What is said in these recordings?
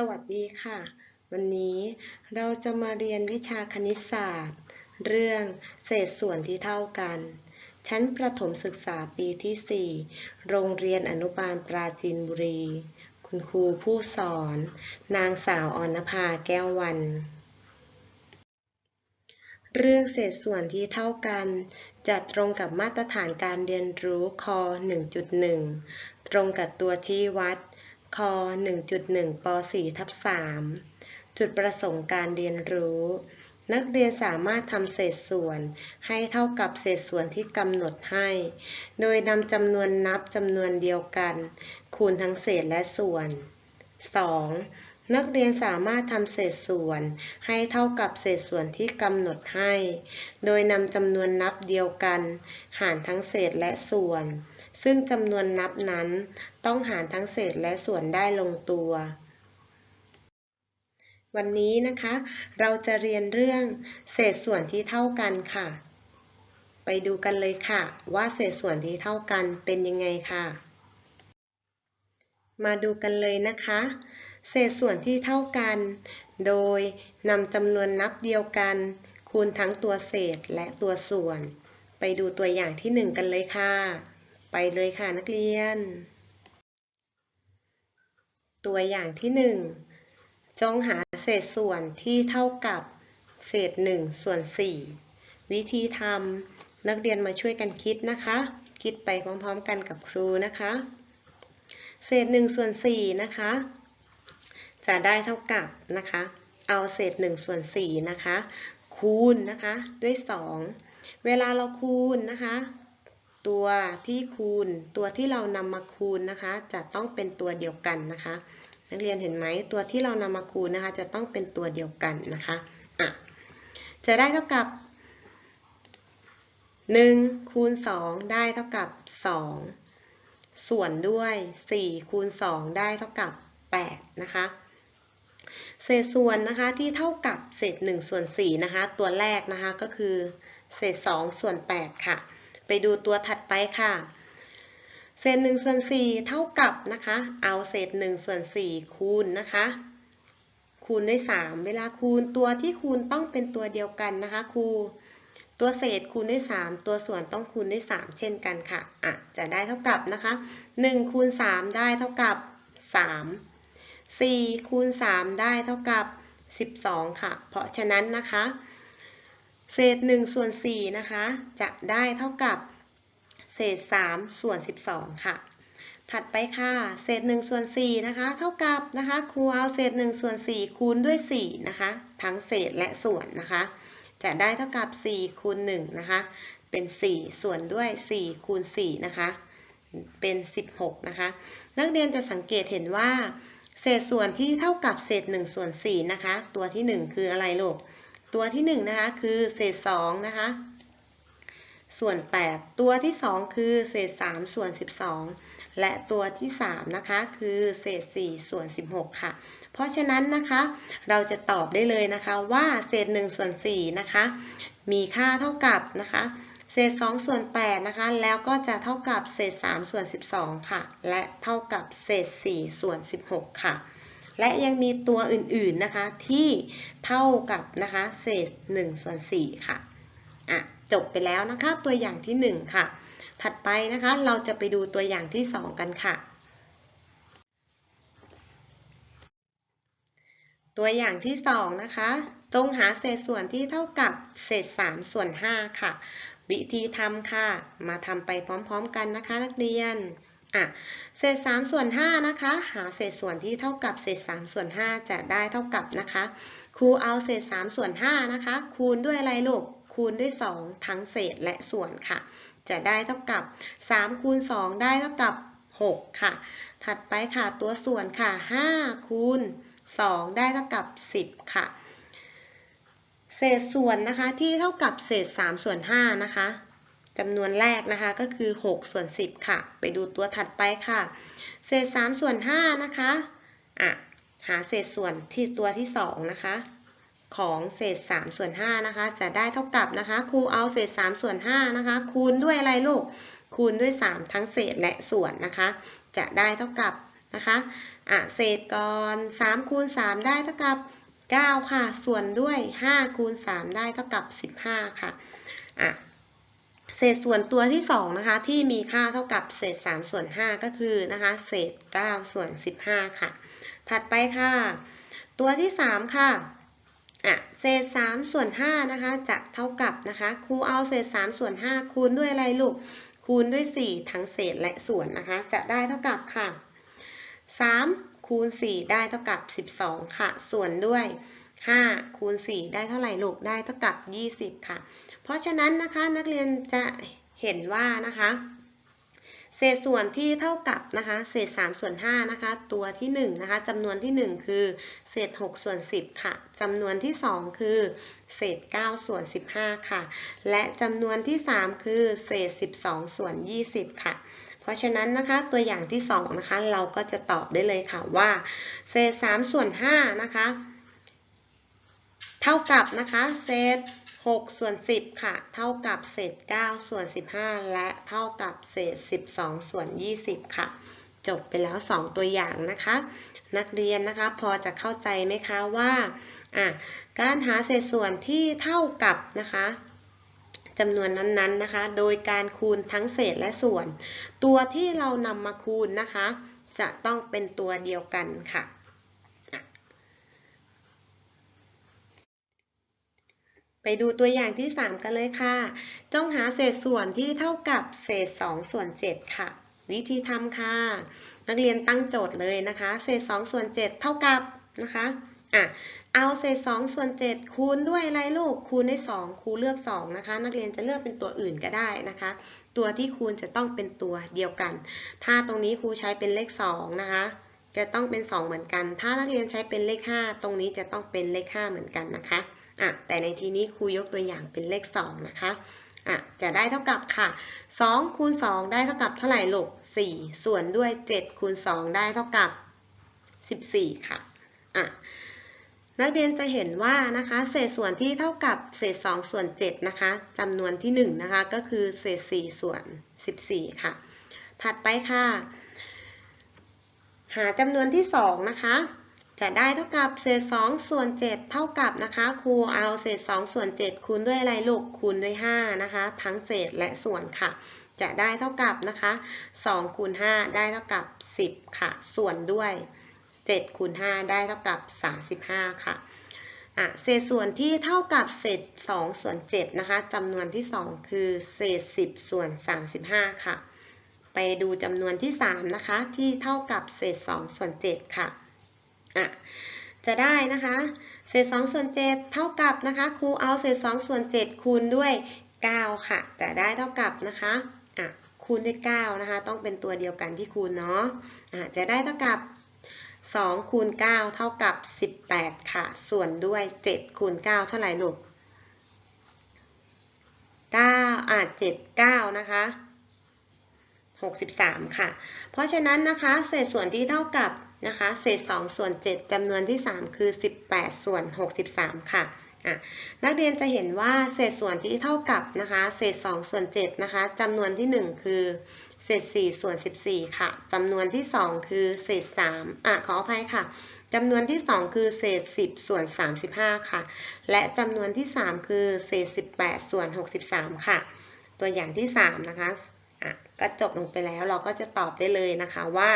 สวัสดีค่ะ วันนี้เราจะมาเรียนวิชาคณิตศาสตร์ เรื่องเศษส่วนที่เท่ากัน ชั้นประถมศึกษาปีที่ 4 โรงเรียนอนุบาลปราจีนบุรี คุณครูผู้สอน นางสาวอนภาแก้ววัน เรื่องเศษส่วนที่เท่ากัน จะตรงกับมาตรฐานการเรียนรู้ค 1.1 ตรงกับตัวชี้วัด ค1.1ป .4 ทับ3จุดประสงค์การเรียนรู้ นักเรียนสามารถทำเศษส่วนให้เท่ากับเศษส่วนที่กำหนดให้ โดยนำจำนวนนับจำนวนเดียวกัน คูณทั้งเศษและส่วน 2. นักเรียนสามารถทำเศษส่วนให้เท่ากับเศษส่วนที่กำหนดให้ โดยนำจำนวนนับเดียวกัน หารทั้งเศษและส่วน ซึ่งจำนวนนับนั้นต้องหารทั้งเศษและส่วนได้ลงตัว วันนี้นะคะ เราจะเรียนเรื่องเศษส่วนที่เท่ากันค่ะ ไปดูกันเลยค่ะ ว่าเศษส่วนที่เท่ากันเป็นยังไงค่ะ มาดูกันเลยนะคะ เศษส่วนที่เท่ากัน โดยนำจำนวนนับเดียวกัน คูณทั้งตัวเศษและตัวส่วน ไปดูตัวอย่างที่หนึ่งกันเลยค่ะ ไปเลยค่ะนักเรียน ตัวอย่างที่หนึ่งจงหาเศษส่วนที่เท่ากับเศษหนึ่งส่วนสี่วิธีทำนักเรียนมาช่วยกันคิดนะคะ คิดไปพร้อมๆกันกับครูนะคะ เศษหนึ่งส่วนสี่นะคะ จะได้เท่ากับนะคะ เอาเศษหนึ่งส่วนสี่นะคะ คูณนะคะด้วยสองเวลาเราคูณนะคะ ตัวที่คูณ ตัวที่เรานำมาคูณนะคะ จะต้องเป็นตัวเดียวกันนะคะ นักเรียนเห็นไหมตัวที่เรานำมาคูณนะคะ จะต้องเป็นตัวเดียวกันนะคะอะจะได้เท่ากับ 1 คูณ 2 ได้เท่ากับ 2 ส่วนด้วย 4 คูณ 2 ได้เท่ากับ 8 นะคะเศษส่วนนะคะที่เท่ากับเศษ1ส่วน4นะคะ ตัวแรกนะคะก็คือ เศษ2ส่วน8ค่ะ ไปดูตัวถัดไปค่ะ เศษ1ส่วน4เท่ากับนะคะ เอาเศษ1ส่วน4คูณนะคะ คูณด้วย3เวลาคูณตัวที่คูณต้องเป็นตัวเดียวกันนะคะครูตัวเศษคูณด้วย 3 ตัวส่วนต้องคูณด้วย 3 เช่นกันค่ะอะ จะได้เท่ากับนะคะ1คูณ3ได้เท่ากับ 3 4คูณ3ได้เท่ากับ 12 ค่ะ เพราะฉะนั้นนะคะ เศษ1ส่วน4นะคะ จะได้เท่ากับเศษ3ส่วน12 ค่ะ ถัดไปค่ะ เศษ1ส่วน4นะคะ เท่ากับนะคะครูเอาเศษ1ส่วน4คูณด้วย4นะคะ ทั้งเศษและส่วนนะคะ จะได้เท่ากับ4คูณ1นะคะ เป็น 4 ส่วนด้วย4คูณ4นะคะ เป็น 16 นะคะ นักเรียนจะสังเกตเห็นว่า เศษส่วนที่เท่ากับเศษ1ส่วน4นะคะ ตัวที่ 1 คืออะไรลูก ตัวที่1นะคะคือเศษ2นะคะส่วน 8 ตัวที่ 2 คือเศษ 3 ส่วน 12 และตัวที่ 3 นะคะ คือเศษ 4 ส่วน 16 ค่ะ เพราะฉะนั้นนะคะ เราจะตอบได้เลยนะคะว่าเศษ 1 ส่วน 4 นะคะ มีค่าเท่ากับนะคะ เศษ 2 ส่วน 8 นะคะ แล้วก็จะเท่ากับเศษ 3 ส่วน 12 ค่ะ และเท่ากับเศษ 4 ส่วน 16 ค่ะ และยังมีตัวอื่นๆนะคะที่เท่ากับนะคะเศษ1ส่วน4ค่ะอะจบไปแล้วนะคะตัวอย่างที่ 1 ค่ะ ถัดไปนะคะเราจะไปดูตัวอย่างที่ 2 กันค่ะ ตัวอย่างที่2นะคะจงหาเศษส่วนที่เท่ากับเศษ3ส่วน5ค่ะ วิธีทำค่ะ มาทำไปพร้อมๆกันนะคะนักเรียน อะเศษ3ส่วน5นะคะ หาเศษส่วนที่เท่ากับเศษ3ส่วน5จะได้เท่ากับนะคะ ครูเอาเศษ3ส่วน5นะคะ คูณด้วยอะไรลูก คูณด้วย 2 ทั้งเศษและส่วนค่ะ จะได้เท่ากับ3คูณ2ได้เท่ากับ 6 ค่ะ ถัดไปค่ะตัวส่วนค่ะ5คูณ2ได้เท่ากับ 10 ค่ะ เศษส่วนนะคะที่เท่ากับเศษ3ส่วน5นะคะ จำนวนแรกนะคะก็คือ 6 ส่วน 10 ค่ะ ไปดูตัวถัดไปค่ะ เศษ 3 ส่วน 5 นะคะอะหาเศษส่วนที่ตัวที่ 2 นะคะ ของเศษ 3 ส่วน 5 นะคะ จะได้เท่ากับนะคะครูเอาเศษ 3 ส่วน 5 นะคะ คูณด้วยอะไรลูก คูณด้วย 3 ทั้งเศษและส่วนนะคะ จะได้เท่ากับนะคะอะเศษก่อน3คูณ3 ได้เท่ากับ 9 ค่ะ ส่วนด้วย 5 คูณ 3 ได้เท่ากับ 15 ค่ะอะ เศษส่วนตัวที่2นะคะที่มีค่าเท่ากับเศษ3ส่วน5ก็คือนะคะเศษ9ส่วน15 ค่ะ ถัดไปค่ะ ตัวที่ 3 ค่ะอะเศษ3ส่วน5นะคะจะเท่ากับนะคะครูเอาเศษ3ส่วน5คูณด้วยอะไรลูกคูณด้วย 4 ทั้งเศษและส่วนนะคะ จะได้เท่ากับค่ะ 3 คูณ 4 ได้เท่ากับ 12 ค่ะ ส่วนด้วย 5 คูณ 4 ได้เท่าไหร่ลูกได้เท่ากับ 20 ค่ะ เพราะฉะนั้นนะคะนักเรียนจะเห็นว่านะคะ เศษส่วนที่เท่ากับนะคะเศษ3ส่วน5นะคะตัวที่1นะคะจำนวนที่ 1 คือเศษ6ส่วน10 ค่ะจำนวนที่ 2 คือเศษ9ส่วน15 ค่ะ และจำนวนที่ 3 คือเศษ 12 ส่วน 20 ค่ะเพราะฉะนั้นนะคะตัวอย่างที่2นะคะเราก็จะตอบได้เลยค่ะว่าเศษ3ส่วน5นะคะเท่ากับนะคะเศษ 6 ส่วน 10 ค่ะ เท่ากับเศษ 9 ส่วน 15 และเท่ากับเศษ 12 ส่วน 20 ค่ะ จบไปแล้ว 2 ตัวอย่างนะคะ นักเรียนนะคะพอจะเข้าใจไหมคะว่าการหาเศษส่วนที่เท่ากับนะคะจำนวนนั้นๆนะคะ โดยการคูณทั้งเศษและส่วน ตัวที่เรานำมาคูณนะคะ จะต้องเป็นตัวเดียวกันค่ะ ไปดูตัวอย่างที่ 3 กันเลยค่ะต้องหาเศษส่วนที่เท่ากับเศษ2ส่วน7ค่ะ วิธีทำค่ะ นักเรียนตั้งโจทย์เลยนะคะ เศษ2ส่วน7เท่ากับนะคะอะเอาเศษ2ส่วน7คูณด้วยอะไรลูก คูณด้วย2ครูเลือก 2 นะคะ นักเรียนจะเลือกเป็นตัวอื่นก็ได้นะคะ ตัวที่คูณจะต้องเป็นตัวเดียวกัน ถ้าตรงนี้ครูใช้เป็นเลข 2 นะคะ จะต้องเป็น 2 เหมือนกัน ถ้านักเรียนใช้เป็นเลข 5 ตรงนี้จะต้องเป็นเลข 5 เหมือนกันนะคะ อะแต่ในที่นี้ครูยกตัวอย่างเป็นเลข 2 นะคะอะจะได้เท่ากับค่ะ2คูณ2ได้เท่ากับเท่าไหร่ลูก4ส่วนด้วย7คูณ2ได้เท่ากับ 14 ค่ะอะนักเรียนจะเห็นว่านะคะเศษส่วนที่เท่ากับเศษ 2 ส่วน 7 นะคะจำนวนที่ 1 นะคะ ก็คือเศษ 4 ส่วน 14 ค่ะ ถัดไปค่ะ หาจำนวนที่ 2 นะคะ จะได้เท่ากับเศษ2ส่วน7เท่ากับนะคะครูเอาเศษ2ส่วน7คูณด้วยอะไรลูกคูณด้วย5นะคะ ทั้งเศษและส่วนค่ะ จะได้เท่ากับนะคะ2คูณ5ได้เท่ากับ 10 ค่ะ ส่วนด้วย7คูณ5ได้เท่ากับ 35 ค่ะอะเศษส่วนที่เท่ากับเศษ2ส่วน7นะคะจำนวนที่ 2 คือเศษ 10 ส่วน 35 ค่ะ ไปดูจำนวนที่ 3 นะคะ ที่เท่ากับเศษ2ส่วน7ค่ะ อะจะได้นะคะ เศษ2ส่วน7เท่ากับนะคะครูเอาเศษ2ส่วน7คูณด้วย 9 ค่ะจะได้เท่ากับนะคะอะคูณด้วย9นะคะ ต้องเป็นตัวเดียวกันที่คูณเนาะอะจะได้เท่ากับ2คูณ9เท่ากับ 18 ค่ะ ส่วนด้วย 7 คูณ 9 เท่าไหร่ลูก9อะ7 9 นะคะ 63 ค่ะ เพราะฉะนั้นนะคะเศษส่วนที่เท่ากับนะคะเศษ 2 ส่วน 7จำนวนที่ 3 คือ 18 ส่วน 63 ค่ะนักเรียนจะเห็นว่าเศษส่วนที่เท่ากับนะคะเศษ 2 ส่วน7นะคะจำนวนที่ 1 คือเศษ 4 ส่วน 14 ค่ะจำนวนที่ 2 คือเศษ3อะขออภัยค่ะจำนวนที่ 2 คือเศษ 10 ส่วน 35 ค่ะ และจำนวนที่ 3 คือเศษ 18 ส่วน 63 ค่ะ ตัวอย่างที่ 3 นะคะ ก็จบลงไปแล้วเราก็จะตอบได้เลยนะคะว่า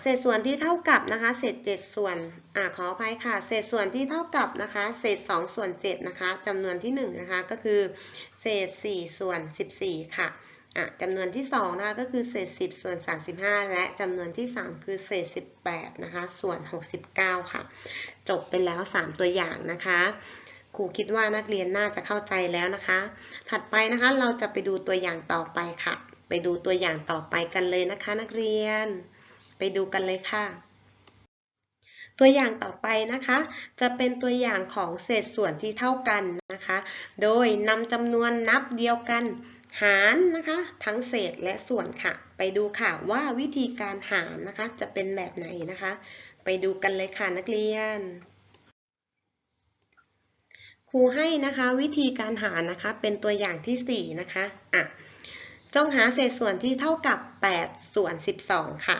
เศษส่วนที่เท่ากับนะคะ เศษ 7 ส่วนอขออภัยค่ะ เศษส่วนที่เท่ากับนะคะ เศษ 2 ส่วน 7 นะคะจำนวนที่ 1 นะคะ ก็คือ เศษ 4 ส่วน 14 ค่ะจำนวนที่ 2 นะคะ ก็คือเศษ 10 ส่วน 35 และจำนวนที่ 3 คือเศษ 18 นะคะ ส่วน 69 ค่ะ จบไปแล้ว 3 ตัวอย่างนะคะ ครูคิดว่านักเรียนน่าจะเข้าใจแล้วนะคะ ถัดไปนะคะเราจะไปดูตัวอย่างต่อไปค่ะ ไปดูตัวอย่างต่อไปกันเลยนะคะ นักเรียน ไปดูกันเลยค่ะ ตัวอย่างต่อไปนะคะ จะเป็นตัวอย่างของเศษส่วนที่เท่ากันนะคะ โดยนำจำนวนนับเดียวกันหารนะคะ ทั้งเศษและส่วนค่ะ ไปดูค่ะว่าวิธีการหารนะคะ จะเป็นแบบไหนนะคะ ไปดูกันเลยค่ะนักเรียน รูให้นะคะวิธีการหารนะคะ เป็นตัวอย่างที่ 4 นะคะอะจงหาเศษส่วนที่เท่ากับ 8 ส่วน 12 ค่ะ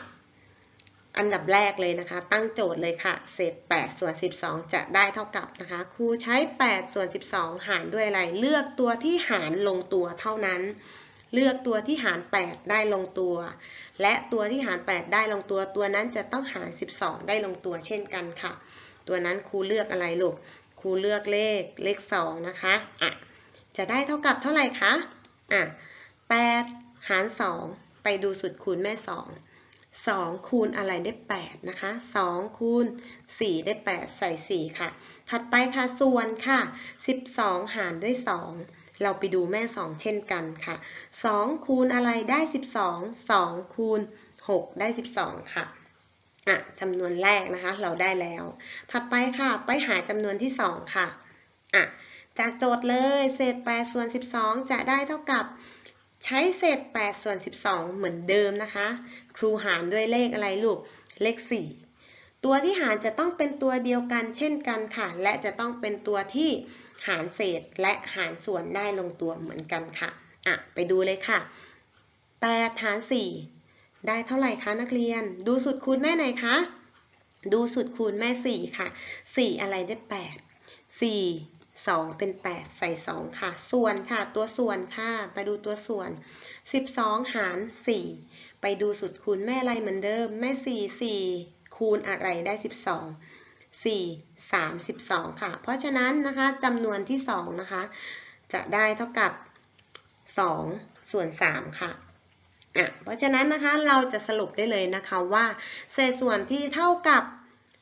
อันดับแรกเลยนะคะ ตั้งโจทย์เลยค่ะ เศษ 8 ส่วน 12 จะได้เท่ากับนะคะ ครูใช้ 8 ส่วน 12 หารด้วยอะไร เลือกตัวที่หารลงตัวเท่านั้น เลือกตัวที่หาร 8 ได้ลงตัว และตัวที่หาร 8 ได้ลงตัว ตัวนั้นจะต้องหาร 12 ได้ลงตัวเช่นกันค่ะ ตัวนั้นครูเลือกอะไรลูก รูเลือกเลขเลข2นะคะอะจะได้เท่ากับเท่าไหร่คะอะ8หาร2ไปดูสุดคูณแม่2 2คูณอะไรได้8นะคะ2คูณ4ได้8ใส่4ค่ะ ถัดไปค่ะส่วนค่ะ12หารด้วย2เราไปดูแม่2เช่นกันค่ะ2คูณอะไรได้12 2คูณ6ได้12ค่ะ อะจำนวนแรกนะคะ เราได้แล้ว ถัดไปค่ะ ไปหาจำนวนที่ 2 ค่ะอะจากโจทย์เลยเศษ8ส่วน12 จะได้เท่ากับใช้เศษ8ส่วน12 เหมือนเดิมนะคะ ครูหารด้วยเลขอะไรลูก เลข 4 ตัวที่หารจะต้องเป็นตัวเดียวกันเช่นกันค่ะ และจะต้องเป็นตัวที่หารเศษและหารส่วนได้ลงตัวเหมือนกันค่ะอะไปดูเลยค่ะ8หาร4 ได้เท่าไหร่คะนักเรียน ดูสุดคูณแม่ไหนคะ ดูสุดคูณแม่ 4 ค่ะ 4 อะไรได้ 8 4 2 เป็น 8 ใส่ 2 ค่ะ ส่วนค่ะ ตัวส่วนค่ะ ไปดูตัวส่วน 12 หาร 4 ไปดูสุดคูณแม่อะไรเหมือนเดิม แม่ 4 4 คูณอะไรได้ 12 4 32 ค่ะ เพราะฉะนั้นนะคะจำนวนที่ 2 นะคะ จะได้เท่ากับ 2 ส่วน 3 ค่ะ อะเพราะฉะนั้นนะคะเราจะสรุปได้เลยนะคะว่าเศษส่วนที่เท่ากับ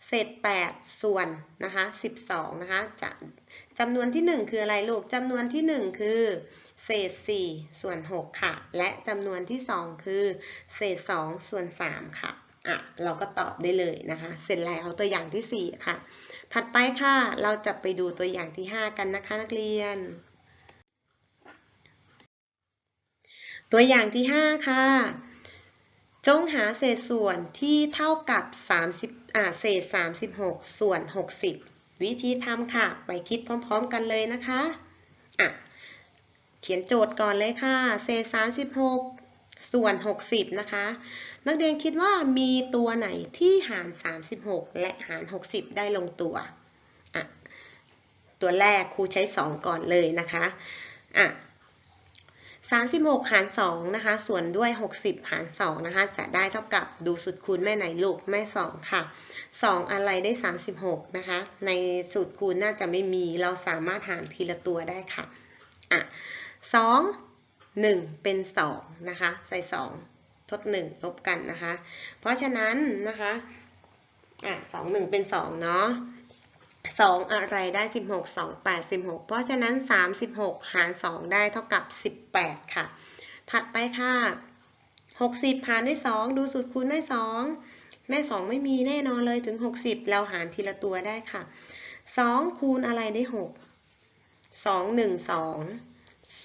เศษ 8 ส่วนนะคะ12นะคะจะจำนวนที่ 1 คืออะไรลูกจำนวนที่ 1 คือเศษ 4 ส่วน 6 ค่ะ และจำนวนที่ 2 คือ เศษ 2 ส่วน 3 ค่ะอะ เราก็ตอบได้เลยนะคะ เสร็จแล้วตัวอย่างที่ 4 ค่ะ ถัดไปค่ะ เราจะไปดูตัวอย่างที่ 5 กันนะคะนักเรียน ตัวอย่างที่ 5 ค่ะ จงหาเศษส่วนที่เท่ากับ 30อ่าเศษ 36 ส่วน 60 วิธีทำค่ะ ไปคิดพร้อมๆกันเลยนะคะอะเขียนโจทย์ก่อนเลยค่ะ เศษ 36 ส่วน 60 นะคะ นักเรียนคิดว่ามีตัวไหนที่หาร 36 และหาร 60 ได้ลงตัวอะตัวแรกครูใช้ 2 ก่อนเลยนะคะอะ 36 หาร 2 นะคะ ส่วนด้วย 60 หาร 2 นะคะ จะได้เท่ากับดูสุดคูณแม่ไหนลูกแม่ 2 ค่ะ 2 อะไรได้ 36 นะคะ ในสูตรคูณน่าจะไม่มี เราสามารถหารทีละตัวได้ค่ะ อะ 2 1 เป็น 2 นะคะ ใส่ 2 ทด 1 ลบกันนะคะ เพราะฉะนั้นนะคะ อะ 2 1 เป็น 2 เนาะ 2 อะไรได้ 16 2 8 16 เพราะฉะนั้น 36 หาร 2 ได้เท่ากับ 18 ค่ะ ถัดไปค่ะ 60 หารด้วย 2 ดูสูตรคูณแม่2แม่ 2 ไม่มีแน่นอนเลยถึง 60 เราหารทีละตัวได้ค่ะ 2 คูณอะไรได้ 6 2 1 2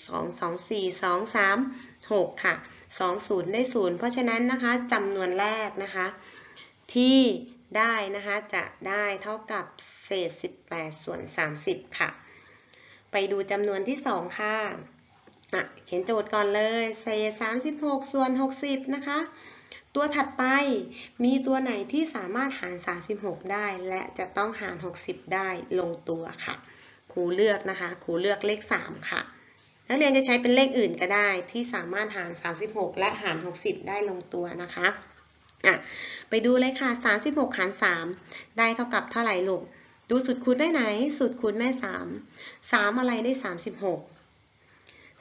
2 2 4 2 3 6 ค่ะ 2 0 ได้ 0 เพราะฉะนั้นนะคะจำนวนแรกนะคะ ที่ได้นะคะจะได้เท่ากับ เศษ 18 ส่วน 30 ค่ะ ไปดูจำนวนที่ 2 ค่ะอะ เขียนโจทย์ก่อนเลย เศษ 36 ส่วน 60 นะคะ ตัวถัดไปมีตัวไหนที่สามารถหาร 36 ได้ และจะต้องหาร 60 ได้ลงตัวค่ะ ครูเลือกนะคะ ครูเลือกเลข 3 ค่ะ นักเรียนจะใช้เป็นเลขอื่นก็ได้ที่สามารถหาร 36 และหาร 60 ได้ลงตัวนะคะอะ ไปดูเลยค่ะ 36 หาร 3 ได้เท่ากับเท่าไหร่ลูก ดูสุดคูณได้ไหนสุดคูณแม่3 3อะไรได้36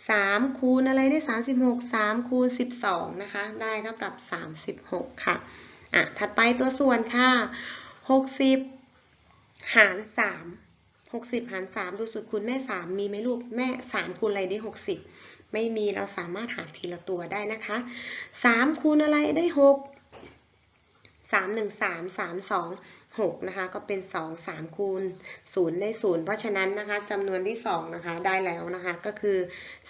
3คูณอะไรได้36 3คูณ12นะคะ ได้เท่ากับ36ค่ะ อะ ถัดไปตัวส่วนค่ะ60หาร3 60หาร3ดูสุดคูณแม่3มีไหมลูก แม่3คูณอะไรได้60ไม่มีเราสามารถหารทีละตัวได้นะคะ3คูณอะไรได้6 3 1 3 3 2 6 นะคะ ก็เป็น 2 3 คูณ 0 ได้ 0 เพราะฉะนั้นนะคะจำนวนที่ 2 นะคะ ได้แล้วนะคะ ก็คือ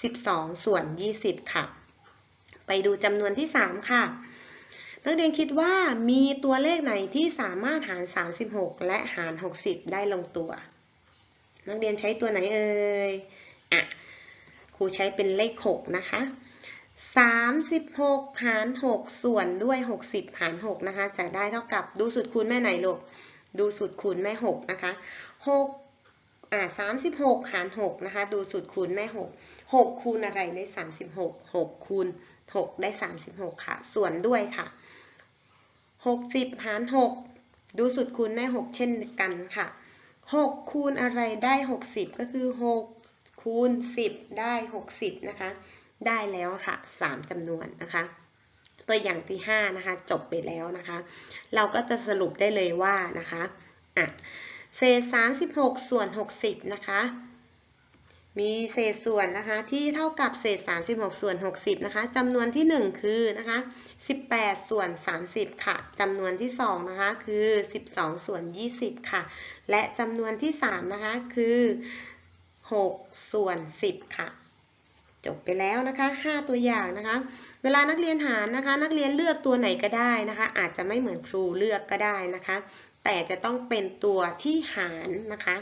12 ส่วน 20 ค่ะ ไปดูจำนวนที่ 3 ค่ะ นักเรียนคิดว่ามีตัวเลขไหนที่สามารถหาร 36 และหาร 60 ได้ลงตัว นักเรียนใช้ตัวไหนเอ่ย อะ ครูใช้เป็นเลข 6 นะคะ36 หาร 6 ส่วนด้วย 60 หาร 6 นะคะ จะได้เท่ากับดูสูตรคูณแม่ไหนลูก ดูสูตรคูณแม่6นะคะ6อ่า36หาร6นะคะ ดูสูตรคูณแม่6 6คูณอะไรได้36 6คูณ6ได้36ค่ะ ส่วนด้วยค่ะ60หาร6ดูสูตรคูณแม่6เช่นกันค่ะ6คูณอะไรได้60ก็คือ6คูณ10ได้60นะคะ ได้แล้วค่ะ3จำนวนนะคะ ตัวอย่างที่5นะคะจบไปแล้วนะคะ เราก็จะสรุปได้เลยว่านะคะอะเศษ 36 ส่วน 60 นะคะ มีเศษส่วนนะคะที่เท่ากับเศษ 36 ส่วน 60 นะคะจำนวนที่ 1 คือนะคะ 18 ส่วน 30 ค่ะจำนวนที่ 2 นะคะ คือ 12 ส่วน 20 ค่ะ และจำนวนที่ 3 นะคะ คือ 6 ส่วน 10 ค่ะ จบไปแล้วนะคะ 5 ตัวอย่างนะคะ เวลานักเรียนหารนะคะ นักเรียนเลือกตัวไหนก็ได้นะคะ อาจจะไม่เหมือนครูเลือกก็ได้นะคะ แต่จะต้องเป็นตัวที่หารนะคะ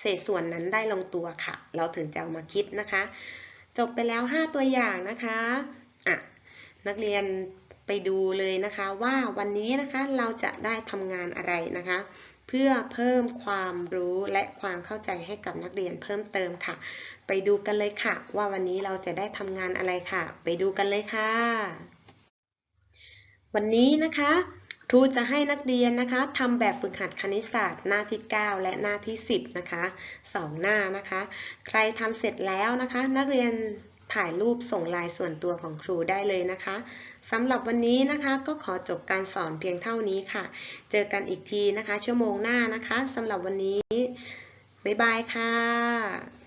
เศษส่วนนั้นได้ลงตัวค่ะ เราถึงจะเอามาคิดนะคะ จบไปแล้ว 5 ตัวอย่างนะคะอะนักเรียนไปดูเลยนะคะว่าวันนี้นะคะเราจะได้ทำงานอะไรนะคะ เพื่อเพิ่มความรู้และความเข้าใจให้กับนักเรียนเพิ่มเติมค่ะ ไปดูกันเลยค่ะ ว่าวันนี้เราจะได้ทำงานอะไรค่ะ ไปดูกันเลยค่ะ วันนี้นะคะครูจะให้นักเรียนนะคะทำแบบฝึกหัดคณิตศาสตร์หน้าที่ 9 และหน้าที่ 10 นะคะสองหน้านะคะ ใครทำเสร็จแล้วนะคะ นักเรียนถ่ายรูปส่งลน์ส่วนตัวของครูได้เลยนะคะ สำหรับวันนี้นะคะก็ขอจบการสอนเพียงเท่านี้ค่ะ เจอกันอีกทีนะคะ ชั่วโมงหน้านะคะสำหรับวันนี้ บ๊ายบายค่ะ